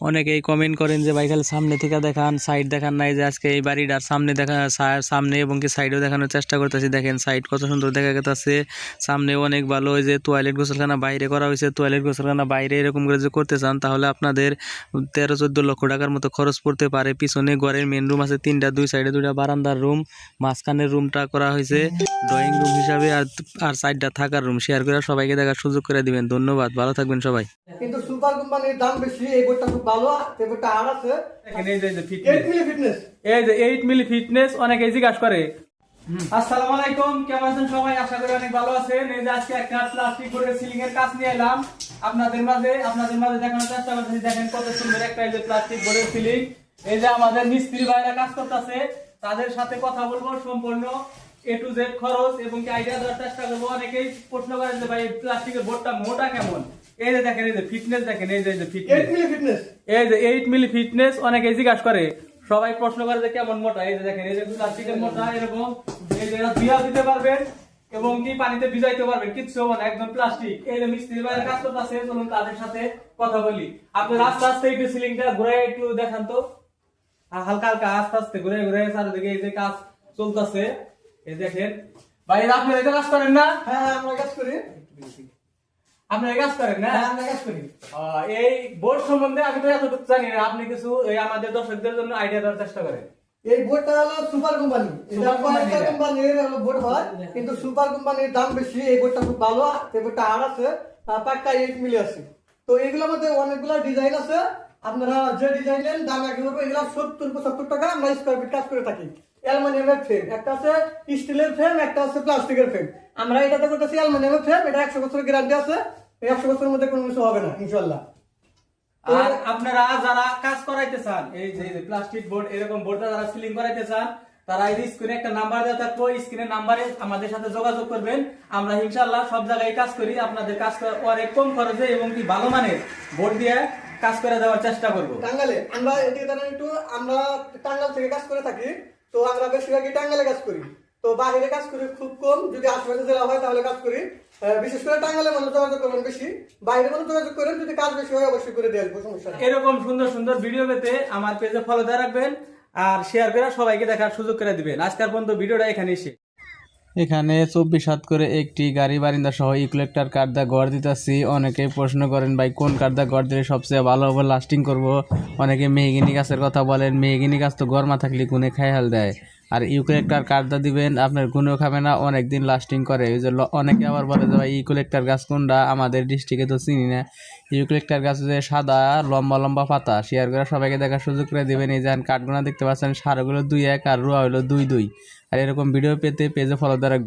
অনেকেই কমেন্ট করেন যে, ভাই, খালি সামনে থেকে দেখান সাইড দেখান নাই যে, আজকে এই বাড়িটার সামনে দেখা সামনে এবং কি সাইডেও দেখানোর চেষ্টা করতেছি। দেখেন সাইড কত সুন্দর দেখা গেছে সামনেও অনেক ভালো ওই যে টয়লেট গোসলখানা বাইরে করা হয়েছে। টয়লেট গোসলখানা বাইরে এরকম করে যে করতে চান, তাহলে আপনাদের তেরো চোদ্দ লক্ষ টাকার মতো খরচ পড়তে পারে। পিছনে ঘরের মেন রুম আছে, তিনটা, দুই সাইডে দুইটা বারান্দার রুম মাঝখানের রুমটা করা হয়েছে ড্রয়িং রুম হিসাবে আর আর সাইডটা থাকার রুম শেয়ার করে সবাইকে দেখার সুযোগ করে দিবেন। ধন্যবাদ। ভালো থাকবেন সবাই। কিন্তু সুপার কোম্পানির দাম বেশি, এই খুব ভালো এই বোর্ডটা আছে। এই যে এই যে মিলি ফিটনেস এই যে এইট মিলি ফিটনেস অনেকে জিজ্ঞাসা করে। আসসালামু আলাইকুম কেমন আছেন সবাই? আশা করি অনেক ভালো আছেন। এই যে আজকে একটা প্লাস্টিক বোর্ডের সিলিং এর কাজ নিয়ে এলাম। আপনাদের মাঝে আপনাদের মাঝে দেখানোর চেষ্টা করতেছি দেখেন কত সুন্দর একটা এই যে প্লাস্টিক বোর্ডের সিলিং এই যে আমাদের মিস্ত্রি ভাইরা কাজ করতেছে তাদের সাথে কথা বলব সম্পূর্ণ এ টু জেড খরচ এবং কি আইডিয়া দেওয়ার চেষ্টা করব। অনেকেই প্রশ্ন করেন যে ভাই প্লাস্টিকের বোর্ডটা মোটা কেমন? এই যে দেখেন এই যে ফিটনেস দেখেন এই যে এই যে ফিটনেস এইট মিলি ফিটনেস এই যে এইট মিলি ফিটনেস অনেকে জিজ্ঞাসা করে সবাই প্রশ্ন করে যে কেমন মোটা এই যে দেখেন এই যে প্লাস্টিকের মোটা এরকম এই যে এটা দিতে পারবেন এবং কি পানিতে ভিজাইতে পারবেন কিচ্ছু হবে না একদম প্লাস্টিক এই যে মিস্ত্রি বাইরে কাজ করতেছে চলুন তাদের সাথে কথা বলি আপনি আস্তে আস্তে একটু সিলিংটা ঘুরে একটু দেখান তো হালকা হালকা আস্তে আস্তে ঘুরে ঘুরে চারিদিকে এই যে কাজ চলতেছে এই দেখেন ভাই আপনি কাজ করেন না হ্যাঁ হ্যাঁ আমরা কাজ করি আপনি এই কাজ করেন না? হ্যাঁ আমরা কাজ করি। এই বোর্ড সম্বন্ধে আমি তো এতটুকু জানি না। আপনি কিছু এই আমাদের দর্শকদের জন্য আইডিয়া দেওয়ার চেষ্টা করেন। এই বোর্ডটা হলো সুপার কোম্পানি। এটা কয়েকটা কোম্পানির হলো বোর্ড হয় কিন্তু সুপার কোম্পানির দাম বেশি এই বোর্ডটা খুব ভালো। এই বোর্ডটা আর আছে পাক্কা এইট মিলি আছে। তো এইগুলোর মধ্যে অনেকগুলো ডিজাইন আছে। আপনারা যে ডিজাইন নেন, দাম একই হবে, এগুলো সত্তর, পঁচাত্তর টাকা আমরা স্কোয়ার ফিট কাজ করে থাকি। অ্যালুমিনিয়ামের ফ্রেম একটা আছে স্টিলের ফ্রেম একটা আছে প্লাস্টিকের ফ্রেম আমরা এটাতে করতেছি অ্যালুমিনিয়ামের ফ্রেম এটা একশো বছরের গ্যারান্টি আছে। একশো বছরের মধ্যে কোনো কিছু হবে না ইনশাল্লাহ আর আপনারা যারা কাজ করাইতে চান, এই যে প্লাস্টিক বোর্ড এরকম বোর্ডটা যারা সিলিং করাইতে চান, তারা এই স্ক্রিনে একটা নাম্বার দেওয়া থাকব স্ক্রিনের নাম্বারে আমাদের সাথে যোগাযোগ করবেন। আমরা ইনশাল্লাহ সব জায়গায় কাজ করি, আপনাদের কাজ অনেক কম খরচে এবং কি ভালো মানের বোর্ড দিয়ে কাজ করে দেওয়ার চেষ্টা করব। টাঙ্গালে আমরা এদিকে দাঁড়ান একটু আমরা টাঙ্গাল থেকে কাজ করে থাকি তো আমরা বেশিরভাগই টাঙ্গালে কাজ করি। তো বাইরে কাজ করি খুব কম যদি আশেপাশে জেলা হয় তাহলে কাজ করি। বিশেষ করে টাঙ্গালে মানুষ যোগাযোগ করবেন বেশি বাইরে মানুষ যোগাযোগ করেন যদি কাজ বেশি হয় অবশ্যই করে দিয়ে আসব সমস্যা এরকম সুন্দর সুন্দর ভিডিও পেতে আমার পেজে ফলো দিয়ে রাখবেন আর শেয়ার করে সবাইকে দেখার সুযোগ করে দিবেন। আজকের পর্যন্ত ভিডিওটা এখানে এসে এখানে চব্বিশ হাত করে একটি গাড়ি বারিন্দা সহ ইকুলেক্টার কার্ডা গড় দিতেছি। অনেকেই প্রশ্ন করেন, ভাই, কোন কার্ডা গড় দিলে সবচেয়ে ভালো হবে? লাস্টিং করব? অনেকে মেহগিনি গাছের কথা বলেন, মেহগিনি গাছ তো গরমা থাকলে গুনে খাইহাল দেয়? আর ইউকুলেক্টার কার্ডটা দিবেন, আপনার গুনেও খাবে না অনেক দিন লাস্টিং করে। ওই যে অনেকে আবার বলে যে, ভাই ইউকুলেক্টার গাছ কোনটা? আমাদের ডিস্ট্রিক্টে তো চিনি না। ইউকুলেক্টার গাছ যে সাদা, লম্বা লম্বা পাতা, শেয়ার করে সবাইকে দেখার সুযোগ করে দেবেন। এই যে কাঠগুলো দেখতে পাচ্ছেন, সারগুলো দুই এক আর রুয়া হলো দুই দুই। আর এরকম ভিডিও পেতে পেজে ফলো দিয়ে রাখবেন